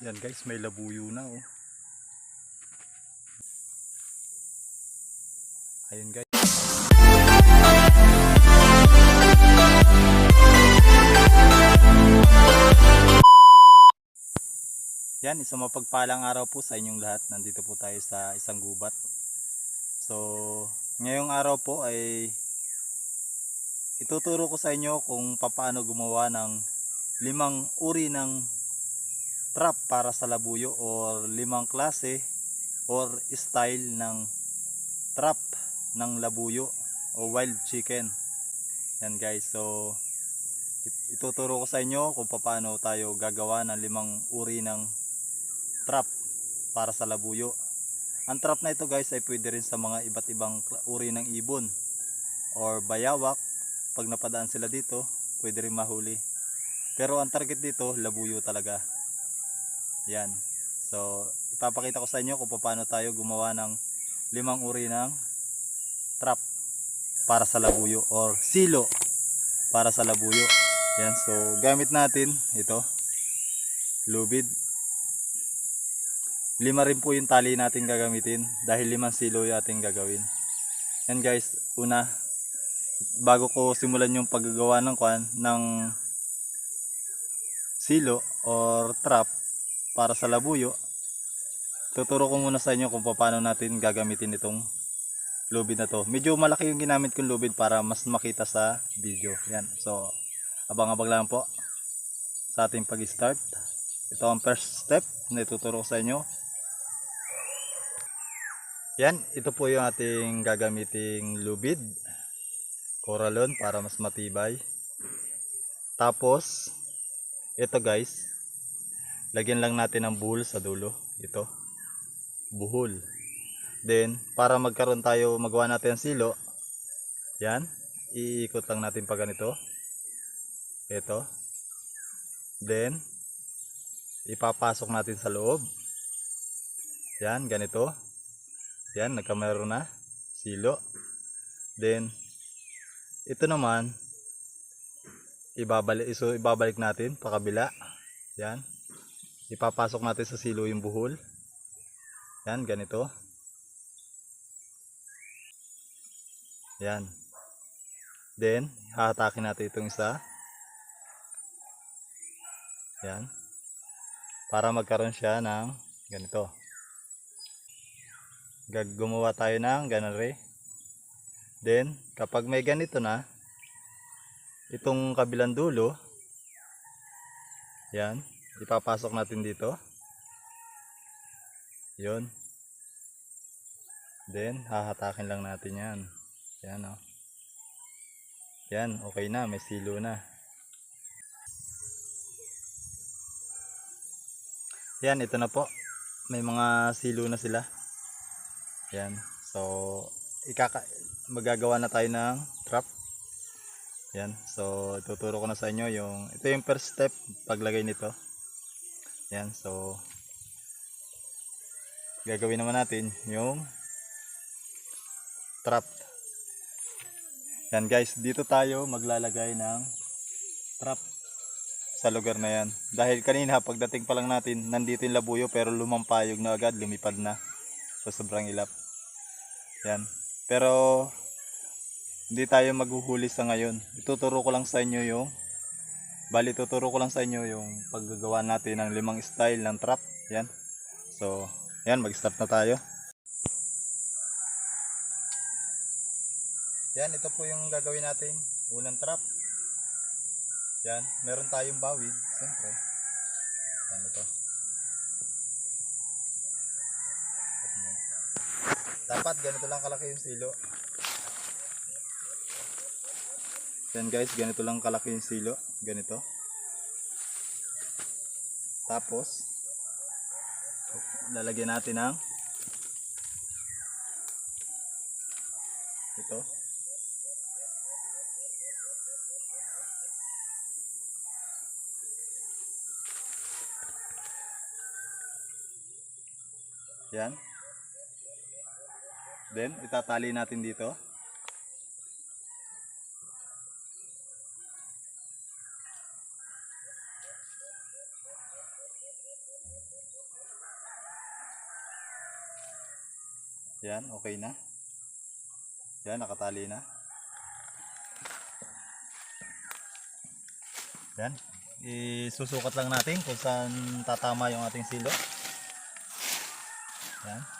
Yan guys, may labuyo na oh. Ayun guys. Yan, isang mapagpalang araw po sa inyong lahat. Nandito po tayo sa isang gubat. So, ngayong araw po ay ituturo ko sa inyo kung paano gumawa ng limang uri ng trap para sa labuyo or limang klase or style ng trap ng labuyo o wild chicken. Yan guys, so it- ituturo ko sa inyo kung paano tayo gagawa ng limang uri ng trap para sa labuyo. Ang trap na ito guys ay pwede rin sa mga iba't ibang uri ng ibon or bayawak. Pag napadaan sila dito, pwede rin mahuli. Pero ang target dito, labuyo talaga. Yan. So, ipapakita ko sa inyo kung paano tayo gumawa ng limang uri ng trap para sa labuyo or silo para sa labuyo. Yan. So, gamit natin ito. Lubid. Lima rin po yung tali natin gagamitin dahil limang silo yung gagawin. Yan guys, una, bago ko simulan yung paggagawa ng kwan, ng silo or trap para sa labuyo, tuturo ko muna sa inyo kung paano natin gagamitin itong lubid na to. Medyo malaki yung ginamit kong lubid para mas makita sa video. Yan. So, abang-abang lang po sa ating pag-start. Ito ang first step na ituturo ko sa inyo. Yan, ito po yung ating gagamiting lubid. Coralon para mas matibay. Tapos, ito guys, lagyan lang natin ng buhol sa dulo. Ito, buhol. Then, para magkaroon tayo, magawa natin ang silo, yan, iikot lang natin pa ganito. Ito. Then, ipapasok natin sa loob. Yan, ganito. Yan, nagkameron na. Silo. Then, ito naman, ibabalik, iso, ibabalik natin pa kabila. Yan. Ipapasok natin sa silo yung buhol. Yan, ganito. Yan. Then, hahatakin natin itong isa. Yan. Para magkaroon siya ng ganito. Gumawa tayo ng ganun rin. Then, kapag may ganito na, itong kabilang dulo, yan, ipapasok natin dito. Yun. Then, hahatakin lang natin yan. Yan, oh. Yan, okay na, may silo na. Yan, ito na po. May mga silo na sila. Yan. So, ikaka magagawa na tayo ng trap. Yan. So, tuturo ko na sa inyo yung ito yung first step paglagay nito. Yan. So, gagawin naman natin yung trap. Yan guys, dito tayo maglalagay ng trap sa lugar na yan. Dahil kanina pagdating pa lang natin, nandito yung labuyo pero lumampayog na agad, lumipad na sa sobrang ilap. Yan. Pero hindi tayo maghuhuli sa ngayon. Ituturo ko lang sa inyo yung bali tuturo ko lang sa inyo yung paggagawa natin ng limang style ng trap. Yan. So, yan mag-start na tayo. Yan, ito po yung gagawin natin. Unang trap. Yan, meron tayong bawid, siyempre. Yan ito. Dapat ganito lang kalaki yung silo. Yan guys, ganito lang kalaki yung silo. Ganito. Tapos, lalagyan natin ng ito. Yan. Then, itatali natin dito. Yan, okay na. Yan, nakatali na. Yan. Isusukat lang natin kung saan tatama yung ating silo. Yan.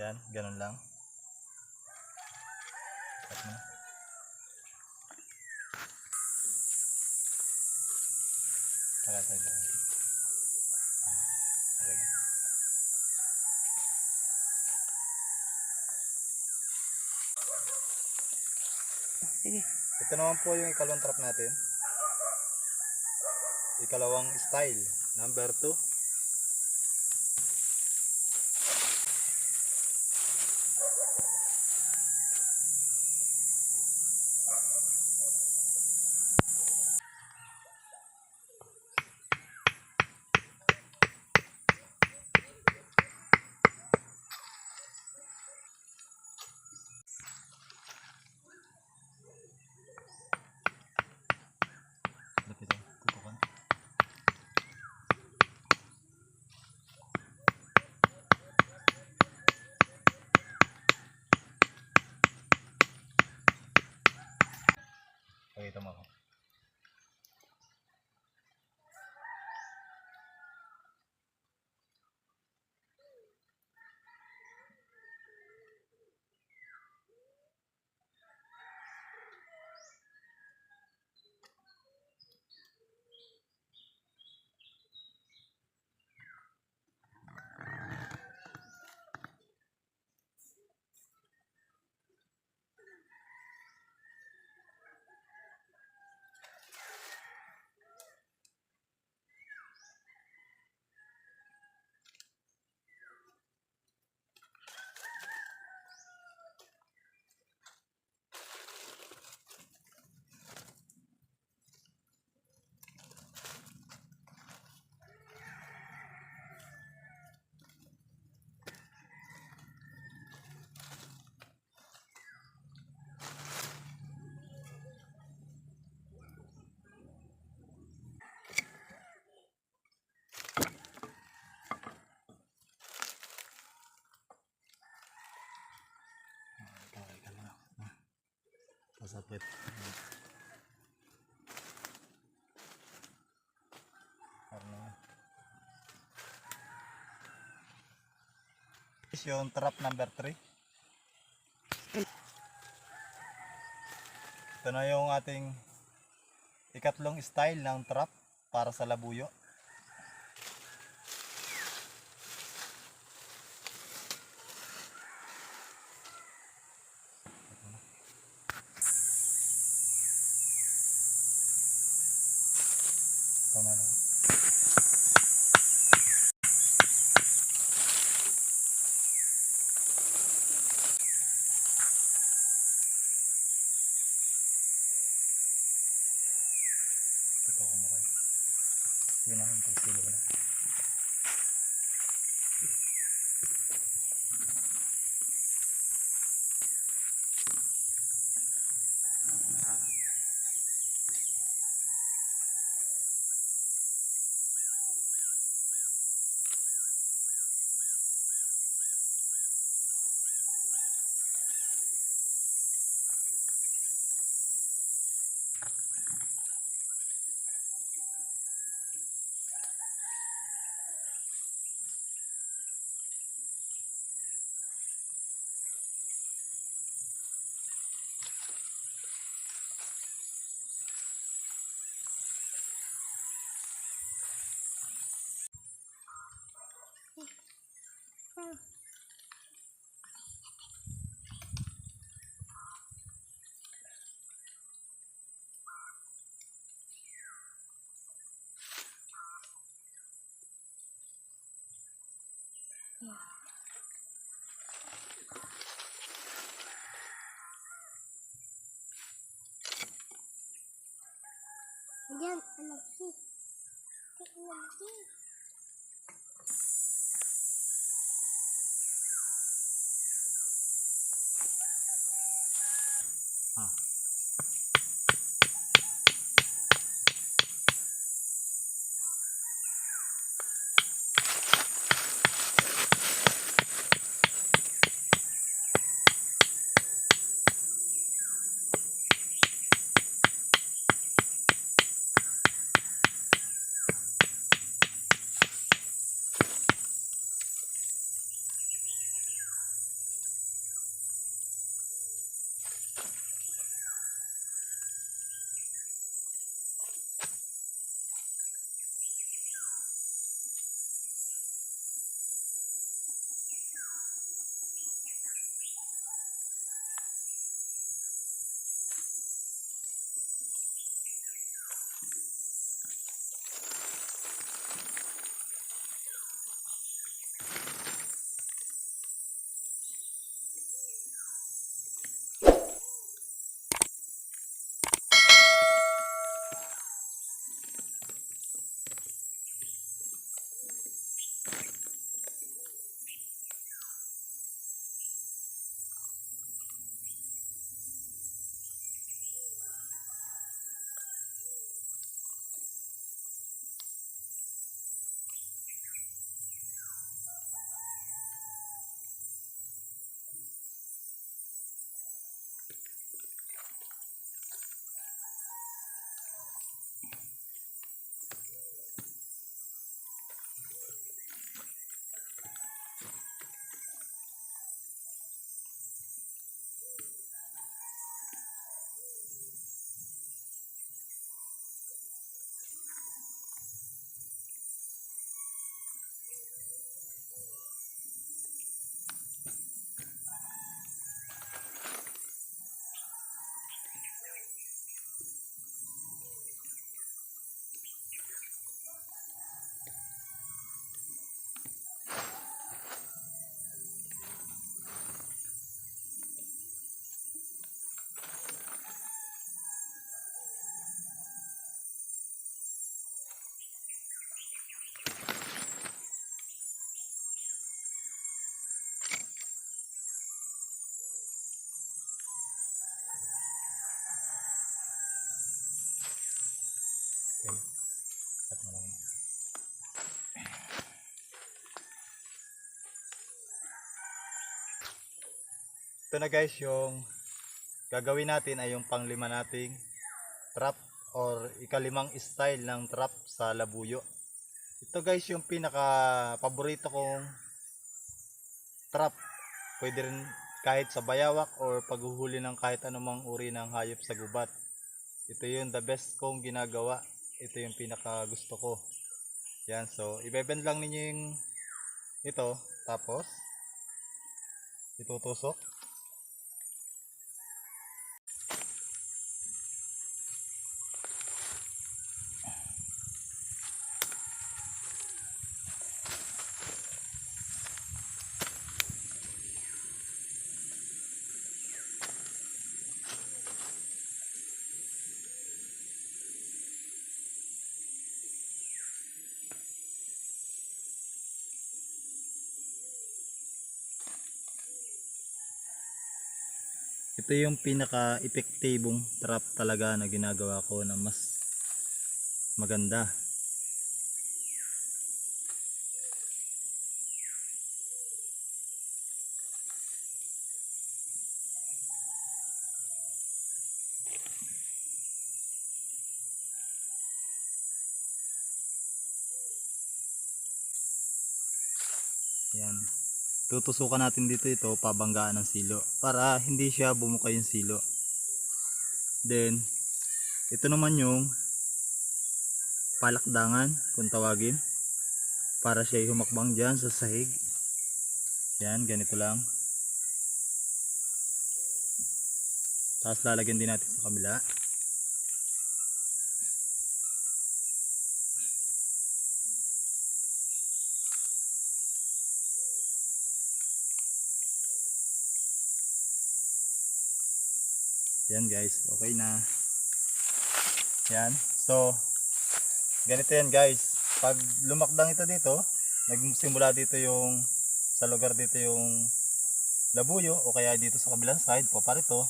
Yan, ganun lang. Cut mo. Okay na. Sige. Ito naman po yung ikalawang trap natin. Ikalawang style, number 2. Pasapit. Ano? Is yung trap number 3. Ito na yung ating ikatlong style ng trap para sa labuyo. Tama na. Ito Ayan, anak si. Anak si. Ito na guys yung gagawin natin ay yung panglima nating trap or ikalimang style ng trap sa labuyo. Ito guys yung pinaka paborito kong trap. Pwede rin kahit sa bayawak or paghuhuli ng kahit anumang uri ng hayop sa gubat. Ito yung the best kong ginagawa. Ito yung pinaka gusto ko. Yan, so ibebend lang ninyo yung ito, tapos itutusok. Ito yung pinaka-epektibong trap talaga na ginagawa ko na mas maganda. Yan. Tutusukan natin dito ito pabanggaan ng silo para hindi siya bumuka yung silo. Then ito naman yung palakdangan kung tawagin para siya humakbang dyan sa sahig. Yan, ganito lang. Tapos lalagyan din natin sa kabila. Yan guys, okay na. Yan. So, ganito yan guys. Pag lumakdang ito dito, nagsimula dito yung sa lugar dito yung labuyo o kaya dito sa kabilang side, paparito.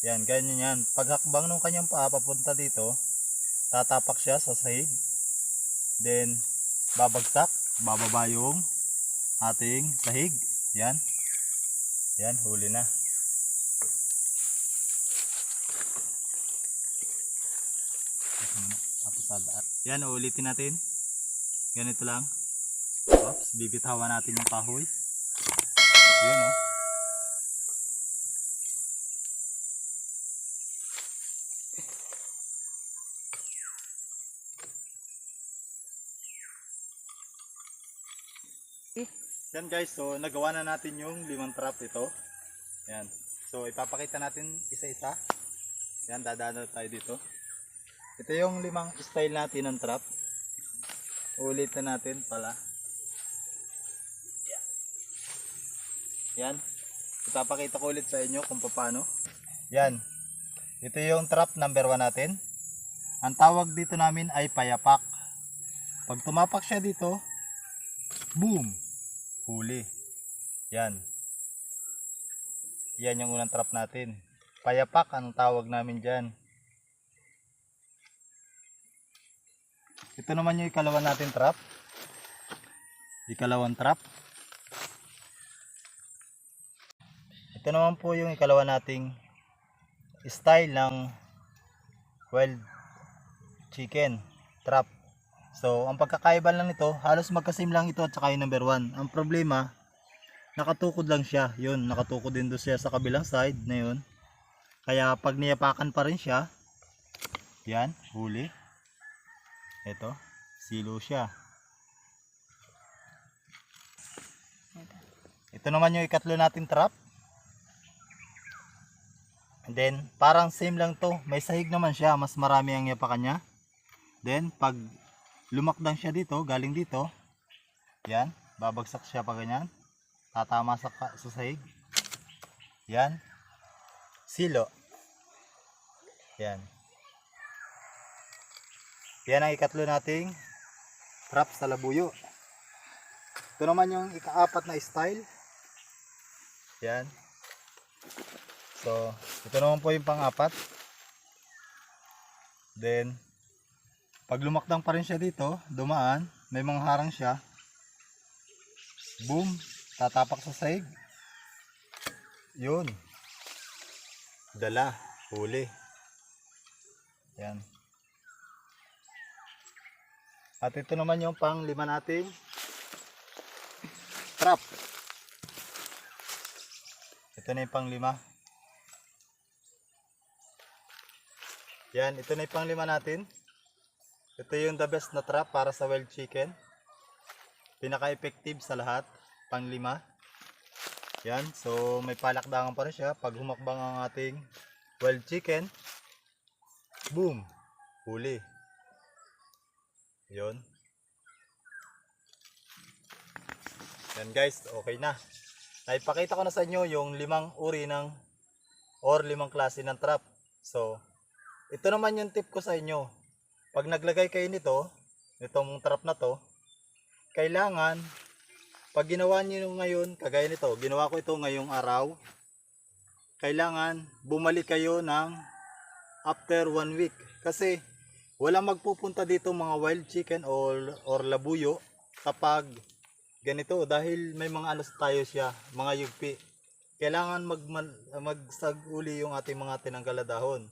Yan, ganyan yan. Pag hakbang ng kanyang paa papunta dito, tatapak siya sa sahig. Then, babagsak, bababa yung ating sahig. Yan. Yan, huli na. Tapos sadaan. Yan, ulitin natin. Ganito lang. Oops, bibitawan natin yung kahoy. Yan oh. Yan guys, so nagawa na natin yung limang trap ito. Yan. So ipapakita natin isa-isa. Yan, dadaan tayo dito. Ito yung limang style natin ng trap. Ulit na natin pala. Yan. Ipapakita ko ulit sa inyo kung paano. Yan. Ito yung trap number 1 natin. Ang tawag dito namin ay payapak. Pag tumapak siya dito, boom! Huli. Yan. Yan yung unang trap natin. Payapak ang tawag namin dyan. Ito naman yung ikalawa natin trap. Ikalawang trap. Ito naman po yung ikalawa nating style ng wild chicken trap. So, ang pagkakaiba lang nito, halos magkasim lang ito at saka yung number 1. Ang problema, nakatukod lang siya. Yun, nakatukod din doon siya sa kabilang side na yun. Kaya pag niyapakan pa rin siya, yan, huli. Ito, silo siya. Ito naman yung ikatlo natin trap. And then, parang same lang to. May sahig naman siya. Mas marami ang yapakan niya. Then, pag lumakdang siya dito, galing dito, yan, babagsak siya pa ganyan. Tatama sa, sa sahig. Yan. Silo. Yan. Yan ang ikatlo nating trap sa labuyo. Ito naman yung ikaapat na style. Yan. So, ito naman po yung pang-apat. Then, pag lumakdang pa rin siya dito, dumaan, may mga harang siya. Boom, tatapak sa sahig. Yun. Dala, huli. Yan. At ito naman yung pang lima nating trap. Ito na yung pang lima. Yan, ito na yung pang lima natin. Ito yung the best na trap para sa wild chicken. Pinaka-effective sa lahat. Pang lima. Yan, so may palakdangan pa rin siya. Pag humakbang ang ating wild chicken, boom, huli. Yon. Yan guys, okay na. Naipakita ko na sa inyo yung limang uri ng or limang klase ng trap. So, ito naman yung tip ko sa inyo. Pag naglagay kayo nito, nitong trap na to, kailangan, pag ginawa niyo ngayon, kagaya nito, ginawa ko ito ngayong araw, kailangan bumalik kayo ng after one week. Kasi, wala magpupunta dito mga wild chicken or, or labuyo kapag ganito dahil may mga anos tayo siya, mga yugpi. Kailangan mag, magsag-uli yung ating mga tinanggal na dahon.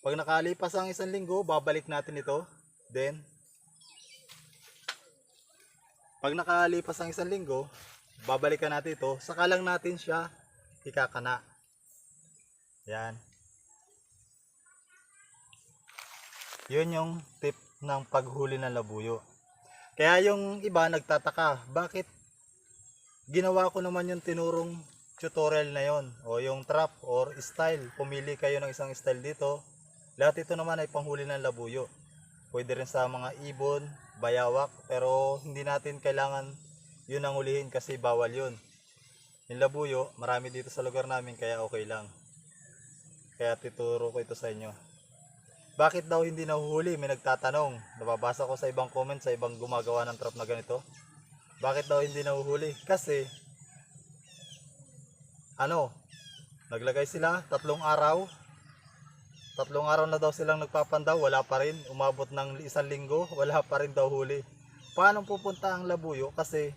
Pag nakalipas ang isang linggo, babalik natin ito. Then, pag nakalipas ang isang linggo, babalikan natin ito. Saka lang natin siya ikakana. Yan. Yun yung tip ng paghuli ng labuyo. Kaya yung iba nagtataka, bakit ginawa ko naman yung tinurong tutorial na yon o yung trap or style. Pumili kayo ng isang style dito. Lahat ito naman ay panghuli ng labuyo. Pwede rin sa mga ibon, bayawak, pero hindi natin kailangan yun ang hulihin kasi bawal yun. Yung labuyo, marami dito sa lugar namin kaya okay lang. Kaya tituro ko ito sa inyo. Bakit daw hindi nahuhuli? May nagtatanong. Nababasa ko sa ibang comment, sa ibang gumagawa ng trap na ganito. Bakit daw hindi nahuhuli? Kasi, ano, naglagay sila tatlong araw. Tatlong araw na daw silang nagpapandaw, wala pa rin. Umabot ng isang linggo, wala pa rin daw huli. Paano pupunta ang labuyo? Kasi,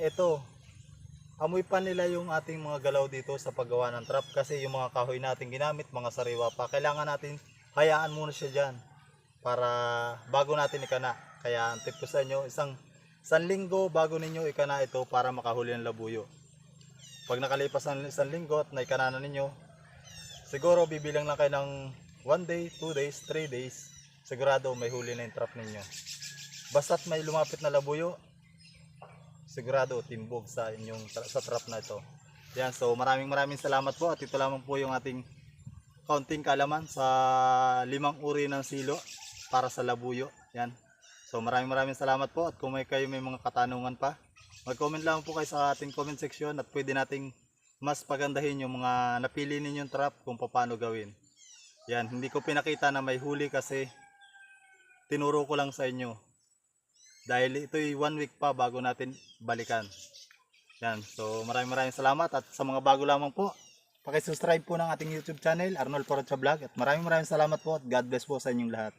eto, amoy pa nila yung ating mga galaw dito sa paggawa ng trap kasi yung mga kahoy natin ginamit, mga sariwa pa, kailangan natin hayaan muna siya dyan para bago natin ikana. Kaya ang tip ko sa inyo, isang, isang linggo bago ninyo ikana ito para makahuli ng labuyo. Pag nakalipas ng isang linggo at naikana na ninyo, siguro bibilang lang kayo ng 1 day, 2 days, 3 days, sigurado may huli na yung trap ninyo. Basta't may lumapit na labuyo, sigurado timbog sa inyong sa trap na ito. Yan, so maraming maraming salamat po at ito lamang po yung ating kaunting kalaman sa limang uri ng silo para sa labuyo. Yan. So maraming maraming salamat po at kung may kayo may mga katanungan pa, mag-comment lang po kayo sa ating comment section at pwede nating mas pagandahin yung mga napili ninyong trap kung paano gawin. Yan, hindi ko pinakita na may huli kasi tinuro ko lang sa inyo. Dahil ito'y one week pa bago natin balikan. Yan, so maraming maraming salamat at sa mga bago lamang po, Pakisubscribe po ng ating YouTube channel, Arnold Porocha Vlog. At maraming maraming salamat po at God bless po sa inyong lahat.